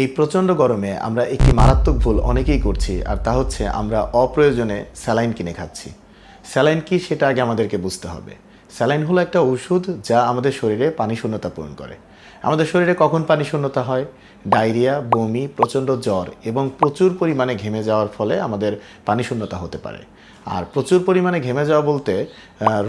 এই প্রচণ্ড গরমে আমরা একটি মারাত্মক ভুল অনেকেই করছি, আর তা হচ্ছে আমরা অপ্রয়োজনে স্যালাইন কিনে খাচ্ছি। স্যালাইন কি সেটা আগে আমাদেরকে বুঝতে হবে। স্যালাইন হলো একটা ওষুধ যা আমাদের শরীরে পানি শূন্যতা পূরণ করে। আমাদের শরীরে কখন পানি শূন্যতা হয়? ডায়রিয়া, বমি, প্রচণ্ড জ্বর এবং প্রচুর পরিমাণে ঘেমে যাওয়ার ফলে আমাদের পানি শূন্যতা হতে পারে। আর প্রচুর পরিমাণে ঘেমে যাওয়া বলতে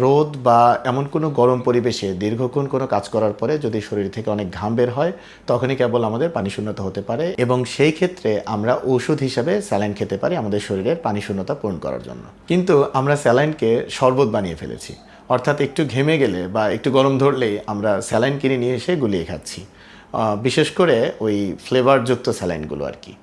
রোদ বা এমন কোনো গরম পরিবেশে দীর্ঘক্ষণ কোনো কাজ করার পরে যদি শরীর থেকে অনেক ঘাম বের হয়, তখনই কেবল আমাদের পানি শূন্যতা হতে পারে এবং সেই ক্ষেত্রে আমরা ওষুধ হিসাবে স্যালাইন খেতে পারি আমাদের শরীরের পানি শূন্যতা পূরণ করার জন্য। কিন্তু আমরা স্যালাইনকে শরবত বানিয়ে ফেলেছি। অর্থাৎ একটু ঘেমে গেলে বা একটু গরম ধরলেই আমরা স্যালাইন কিনে নিয়ে এসে গুলিয়ে খাচ্ছি। বিশেষ করে ওই ফ্লেভারযুক্ত স্যালাইনগুলো আর কি।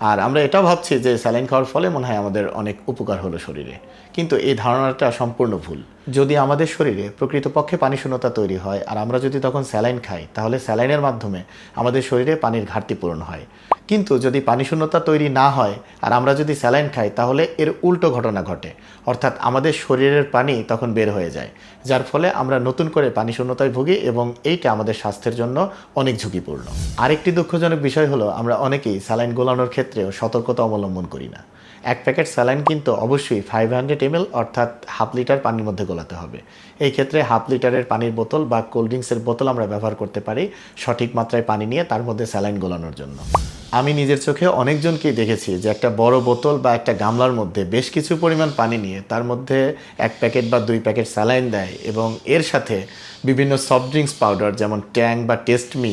আর আমরা এটাও ভাবছি যে স্যালাইন খাওয়ার ফলে মনে হয় আমাদের অনেক উপকার হলো শরীরে। কিন্তু এই ধারণাটা সম্পূর্ণ ভুল। যদি আমাদের শরীরে প্রকৃতপক্ষে পানি শূন্যতা তৈরি হয় আর আমরা যদি তখন স্যালাইন খাই, তাহলে স্যালাইনের মাধ্যমে আমাদের শরীরে পানির ঘাটতি পূরণ হয়। কিন্তু যদি পানি শূন্যতা তৈরি না হয় আর আমরা যদি স্যালাইন খাই, তাহলে এর উল্টো ঘটনা ঘটে। অর্থাৎ আমাদের শরীরের পানি তখন বের হয়ে যায়, যার ফলে আমরা নতুন করে পানি শূন্যতায় ভুগি এবং এইটা আমাদের স্বাস্থ্যের জন্য অনেক ঝুঁকিপূর্ণ। আরেকটি দুঃখজনক বিষয় হলো, আমরা অনেকেই স্যালাইন গোলানোর ক্ষেত্রেও সতর্কতা অবলম্বন করি না। এক প্যাকেট স্যালাইন কিন্তু অবশ্যই ফাইভ হান্ড্রেড এমএল অর্থাৎ হাফ লিটার পানির মধ্যে গোলাতে হবে। এই ক্ষেত্রে হাফ লিটারের পানির বোতল বা কোল্ড ড্রিঙ্কসের বোতল আমরা ব্যবহার করতে পারি সঠিক মাত্রায় পানি নিয়ে তার মধ্যে স্যালাইন গোলানোর জন্য। আমি নিজের চোখে অনেকজনকেই দেখেছি যে একটা বড় বোতল বা একটা গামলার মধ্যে বেশ কিছু পরিমাণ পানি নিয়ে তার মধ্যে এক প্যাকেট বা দুই প্যাকেট স্যালাইন দেয় এবং এর সাথে বিভিন্ন সফট ড্রিঙ্কস পাউডার যেমন ট্যাং বা টেস্ট মি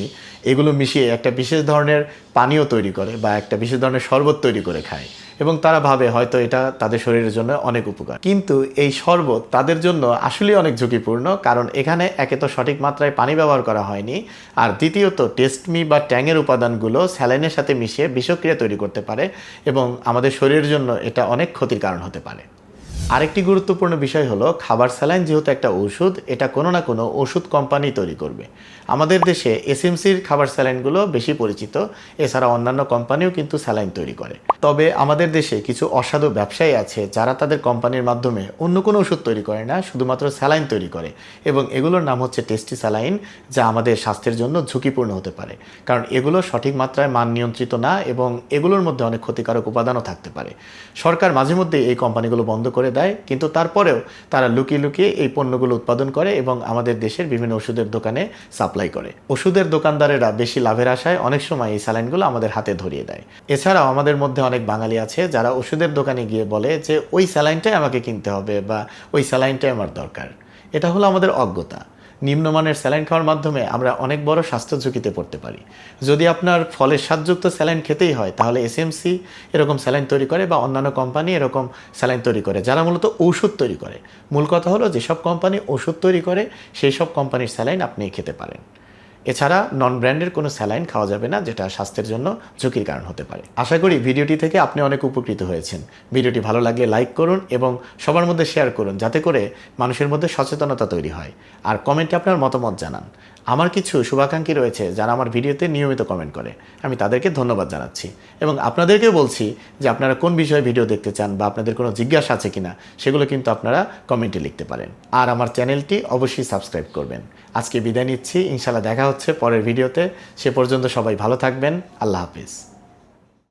এগুলো মিশিয়ে একটা বিশেষ ধরনের পানীয় তৈরি করে বা একটা বিশেষ ধরনের শরবত তৈরি করে খায়। এবং তারা ভাবে হয়তো এটা তাদের শরীরের জন্য অনেক উপকার। কিন্তু এই শরবত তাদের জন্য আসলেই অনেক ঝুঁকিপূর্ণ, কারণ এখানে একে তো সঠিক মাত্রায় পানি ব্যবহার করা হয়নি, আর দ্বিতীয়ত টেস্টমি বা ট্যাঙের উপাদানগুলো স্যালাইনের সাথে মিশিয়ে বিষক্রিয়া তৈরি করতে পারে এবং আমাদের শরীরের জন্য এটা অনেক ক্ষতির কারণ হতে পারে। আরেকটি গুরুত্বপূর্ণ বিষয় হলো, খাবার স্যালাইন যেহেতু একটা ওষুধ এটা কোনো না কোনো ওষুধ কোম্পানি তৈরি করবে। আমাদের দেশে এসএমসির খাবার স্যালাইনগুলো বেশি পরিচিত, এছাড়া অন্যান্য কোম্পানিও কিন্তু স্যালাইন তৈরি করে। তবে আমাদের দেশে কিছু অসাধু ব্যবসায়ী আছে, যারা তাদের কোম্পানির মাধ্যমে অন্য কোনো ওষুধ তৈরি করে না, শুধুমাত্র স্যালাইন তৈরি করে। এবং এগুলোর নাম হচ্ছে টেস্টি স্যালাইন, যা আমাদের স্বাস্থ্যের জন্য ঝুঁকিপূর্ণ হতে পারে। কারণ এগুলো সঠিক মাত্রায় মান নিয়ন্ত্রিত না, এবং এগুলোর মধ্যে অনেক ক্ষতিকারক উপাদানও থাকতে পারে। সরকার মাঝে মধ্যে এই কোম্পানিগুলো বন্ধ করে দেয়, কিন্তু তারপরেও তারা লুকিয়ে লুকিয়ে এই পণ্যগুলো উৎপাদন করে এবং আমাদের দেশের বিভিন্ন ওষুধের দোকানে সাপ্লাই করে। ওষুধের দোকানদারেরা বেশি লাভের আশায় অনেক সময় এই স্যালাইনগুলো আমাদের হাতে ধরিয়ে দেয়। এছাড়াও আমাদের মধ্যে অনেক বাঙালি আছে যারা ওষুধের দোকানে গিয়ে বলে যে, ওই স্যালাইনটাই আমাকে কিনতে হবে বা ওই স্যালাইনটাই আমার দরকার। এটা হলো আমাদের অজ্ঞতা। নিম্নমানের স্যালাইন খাওয়ার মাধ্যমে আমরা অনেক বড় স্বাস্থ্য ঝুঁকিতে পড়তে পারি। যদি আপনার ফলের স্বাদযুক্ত স্যালাইন খেতেই হয়, তাহলে এসএমসি এরকম স্যালাইন তৈরি করে বা অন্যান্য কোম্পানি এরকম স্যালাইন তৈরি করে, যারা মূলত ঔষধ তৈরি করে। মূল কথা হলো, যেসব কোম্পানি ওষুধ তৈরি করে সেই সব কোম্পানির স্যালাইন আপনি খেতে পারেন। এছাড়া নন ব্র্যান্ডের কোনো স্যালাইন খাওয়া যাবে না, যেটা স্বাস্থ্যের জন্য ঝুঁকির কারণ হতে পারে। আশা করি ভিডিওটি থেকে আপনি অনেক উপকৃত হয়েছেন। ভিডিওটি ভালো লাগলে লাইক করুন এবং সবার মধ্যে শেয়ার করুন, যাতে করে মানুষের মধ্যে সচেতনতা তৈরি হয়। আর কমেন্টে আপনার মতামত জানান। আমার কিছু শুভাকাঙ্ক্ষী রয়েছে যারা আমার ভিডিওতে নিয়মিত কমেন্ট করে। আমি তাদেরকে ধন্যবাদ জানাচ্ছি। এবং আপনাদেরকেও বলছি যে আপনারা কোন বিষয়ে ভিডিও দেখতে চান বা আপনাদের কোনো জিজ্ঞাসা আছে কিনা, সেগুলো কিন্তু আপনারা কমেন্টে লিখতে পারেন। আর আমার চ্যানেলটি অবশ্যই সাবস্ক্রাইব করবেন। আজকে বিদায় নিচ্ছি। ইনশাল্লাহ দেখা হচ্ছে পরের ভিডিওতে। সে পর্যন্ত সবাই ভালো থাকবেন। আল্লাহ হাফিজ।